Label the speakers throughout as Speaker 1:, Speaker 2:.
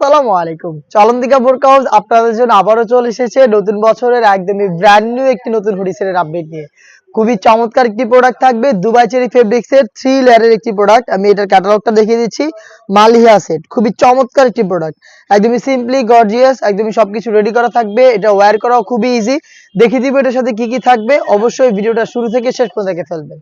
Speaker 1: আসসালামু আলাইকুম। চলন্তিকা বোরকা হাউস আপনাদের জন্য আবারও চলে এসেছে নতুন বছরের একদমই ব্র্যান্ড নিউ একটি নতুন হুডিসের আপডেট নিয়ে। খুবই চমৎকার একটি প্রোডাক্ট থাকবে দুবাই চেরি ফেব্রিক্স এর থ্রি লেয়ারের একটি প্রোডাক্ট আমি এটার ক্যাটালগটা দেখিয়ে দিচ্ছি। মালিহা সেট খুবই চমৎকার একটি প্রোডাক্ট একদমই সিম্পলি গর্জিয়াস একদমই সবকিছু রেডি করা থাকবে। এটা ওয়্যার করাও খুবই ইজি দেখিয়ে দিব এটার সাথে কি কি থাকবে। অবশ্যই ভিডিওটা শুরু থেকে শেষ পর্যন্ত দেখে ফেলবেন।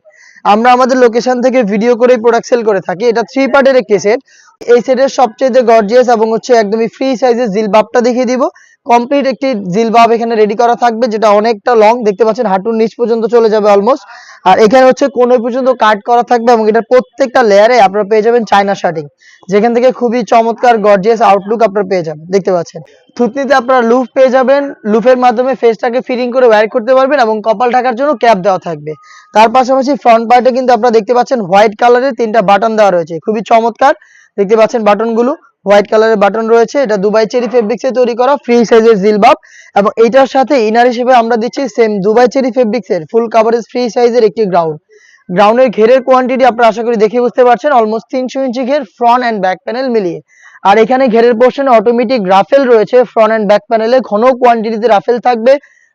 Speaker 1: আমরা আমাদের লোকেশন থেকে ভিডিও করে প্রোডাক্ট সেল করে থাকি। এটা থ্রি পার্টের একটি সেট এই সেটের সবচেয়ে গর্জিয়াস এবং হচ্ছে একদমই ফ্রি সাইজের জিলবাবটা দেখিয়ে দিব। কমপ্লিট একটি জিলবাব এখানে রেডি করা থাকবে, যেটা অনেকটা লং দেখতে পাচ্ছেন হাঁটুর নিচ পর্যন্ত চলে যাবে অলমোস্ট আর এখানে হচ্ছে কোন পর্যন্ত কাট করা থাকবে এবং এটার প্রত্যেকটা লেয়ারে আপনারা পেয়ে যাবেন চায়না শার্টিং যেখান থেকে খুবই চমৎকার গর্জিয়াস আউটলুক আপনারা পেয়ে যাবেন, দেখতে পাচ্ছেন। থুতনিতে আপনারা লুফ পেয়ে যাবেন লুফের মাধ্যমে ফেসটাকে ফিটিং করে ওয়্যার করতে পারবেন এবং কপাল ঢাকার জন্য ক্যাপ দেওয়া থাকবে। তার পাশাপাশি ফ্রন্ট পার্টে কিন্তু আপনারা দেখতে পাচ্ছেন হোয়াইট কালারের তিনটা বাটন দেওয়া রয়েছে, খুবই চমৎকার। দেখতে পাচ্ছেন বাটনগুলো, হোয়াইট কালারের বাটন রয়েছে, এটা দুবাই চেরি ফেব্রিক্সে তৈরি করা ফ্রি সাইজের জিলবাব, এবং এইটার সাথে ইনার হিসেবে আমরা দিচ্ছি সেম দুবাই চেরি ফেব্রিক্সের ফুল কাভারেজ ফ্রি সাইজের একটি গ্রাউন্ড গ্রাউন্ডের ঘেরের কোয়ান্টিটি আপনারা আশা করি দেখে বুঝতে পারছেন অলমোস্ট তিনশো ইঞ্চি ঘের ফ্রন্ট অ্যান্ড ব্যাক প্যানেল মিলিয়ে। আর এখানে ঘেরের পোর্শনে অটোমেটিক রাফেল রয়েছে ফ্রন্ট অ্যান্ড ব্যাক প্যানেলে ঘন কোয়ান্টিটিতে রাফেল থাকবে।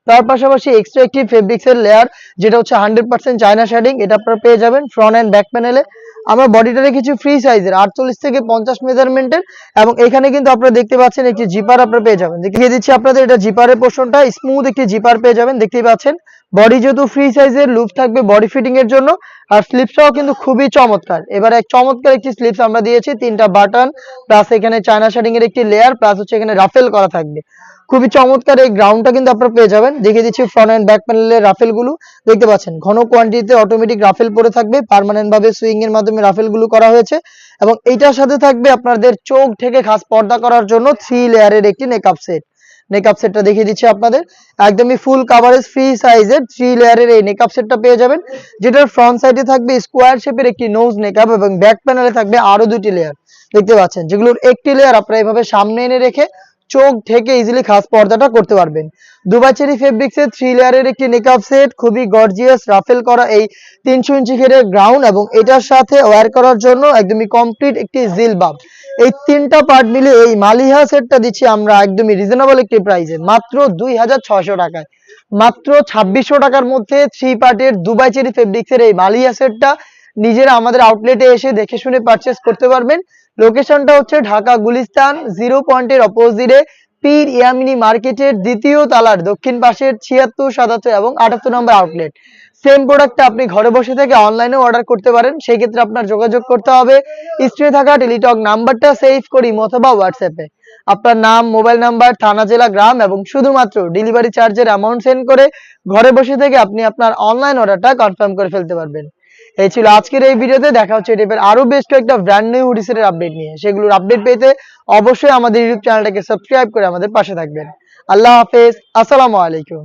Speaker 1: তার পাশাপাশি এক্সট্রা একটি ফেব্রিক্স এর লেয়ার যেটা হচ্ছে হান্ড্রেড পার্সেন্ট চায়না শেডিং এটা আপনারা পেয়ে যাবেন ফ্রন্ট অ্যান্ড ব্যাক প্যানেলে আমরা বডিটা রেখেছি ফ্রি সাইজের আটচল্লিশ থেকে পঞ্চাশ মেজারমেন্টের এবং এখানে কিন্তু আপনারা দেখতে পাচ্ছেন একটি জিপার আপনারা পেয়ে যাবেন। দেখিয়ে দিচ্ছি আপনাদের এটা জিপারের পোর্শনটা স্মুথ একটি জিপার পেয়ে যাবেন, দেখতেই পাচ্ছেন। বডি যেহেতু ফ্রি সাইজের লুপ থাকবে বডি ফিটিং এর জন্য, আর স্লিপসটাও কিন্তু খুবই চমৎকার। এবার এক চমৎকার একটি স্লিপস আমরা দিয়েছি, তিনটা বাটন প্লাস এখানে চায়না শার্টিং এর একটি লেয়ার প্লাস হচ্ছে এখানে রাফেল করা থাকবে। খুবই চমৎকার এই গ্রাউন্ডটা কিন্তু আপনারা পেয়ে যাবেন। দেখিয়ে দিচ্ছি ফ্রন্ট এন্ড ব্যাক প্যানেলের রাফেলগুলো দেখতে পাচ্ছেন, ঘন কোয়ান্টিটিতে অটোমেটিক রাফেল পরে থাকবে পার্মানেন্ট ভাবে সুইং এর মাধ্যমে রাফেলগুলো করা হয়েছে এবং এইটার সাথে থাকবে আপনাদের চোখ থেকে খাস পর্দা করার জন্য থ্রি লেয়ারের একটি মেকআপ সেট মেকআপ সেটটা দেখিয়ে দিচ্ছি আপনাদের। একদমই ফুল কাভারেজ ফ্রি সাইজের থ্রি লেয়ারের এই মেকআপ সেটটা পেয়ে যাবেন, যেটার ফ্রন্ট সাইডে থাকবে স্কোয়ার শেপের একটি নোজ মেকআপ এবং ব্যাক প্যানেলে থাকবে আরও দুটি লেয়ার দেখতে পাচ্ছেন, যেগুলোর একটি লেয়ার আপনারা এইভাবে সামনে এনে রেখে চোখ থেকে ইজিলি খাস পর্দাটা করতে পারবেন। দুবাই চেরি ফেব্রিক্স এর থ্রি লেয়ারের একটি মেকআপ সেট খুবই গর্জিয়াস রাফেল করা এই তিনশো ইঞ্চি ঘেরের গ্রাউন্ড এবং এটার সাথে ওয়্যার করার জন্য একদমই কমপ্লিট একটি জিলবাব। এই তিনটা পার্ট মিলে এই মালিহা সেটটা দিচ্ছি আমরা একদমই রিজনেবল একটি প্রাইসে মাত্র দুই হাজার ছয়শো টাকায়। মাত্র ছাব্বিশশো টাকার মধ্যে থ্রি পার্টের দুবাই চেরি ফেব্রিক্স এর এই মালিহা সেটটা নিজেরা আমাদের আউটলেটে এসে দেখে শুনে পারচেস করতে পারবেন। লোকেশনটা হচ্ছে ঢাকা গুলিস্তান জিরো পয়েন্টের অপোজিটে পীর ইয়ামিনী মার্কেটের দ্বিতীয় তালার দক্ষিণ পাশের ছিয়াত্তর, সাতাত্তর এবং আটাত্তর নম্বর আউটলেট সেম প্রোডাক্টটা আপনি ঘরে বসে থেকে অনলাইনে অর্ডার করতে পারেন। সেই ক্ষেত্রে আপনার যোগাযোগ করতে হবে। স্ক্রিনে থাকা টেলিটক নাম্বারটা সেভ করি অথবা হোয়াটসঅ্যাপে আপনার নাম মোবাইল নাম্বার থানা, জেলা, গ্রাম এবং শুধুমাত্র ডেলিভারি চার্জের অ্যামাউন্ট সেন্ড করে ঘরে বসে থেকে আপনি আপনার অনলাইন অর্ডারটা কনফার্ম করে ফেলতে পারবেন। এই ছিল আজকের এই ভিডিওতে। দেখা হচ্ছে টাইপের আরও বেশ কয়েকটা ব্র্যান্ড নিউ হুডিসের আপডেট নিয়ে। সেগুলোর আপডেট পেতে অবশ্যই আমাদের ইউটিউব চ্যানেলটাকে সাবস্ক্রাইব করে আমাদের পাশে থাকবেন। আল্লাহ হাফেজ। আসসালামু আলাইকুম।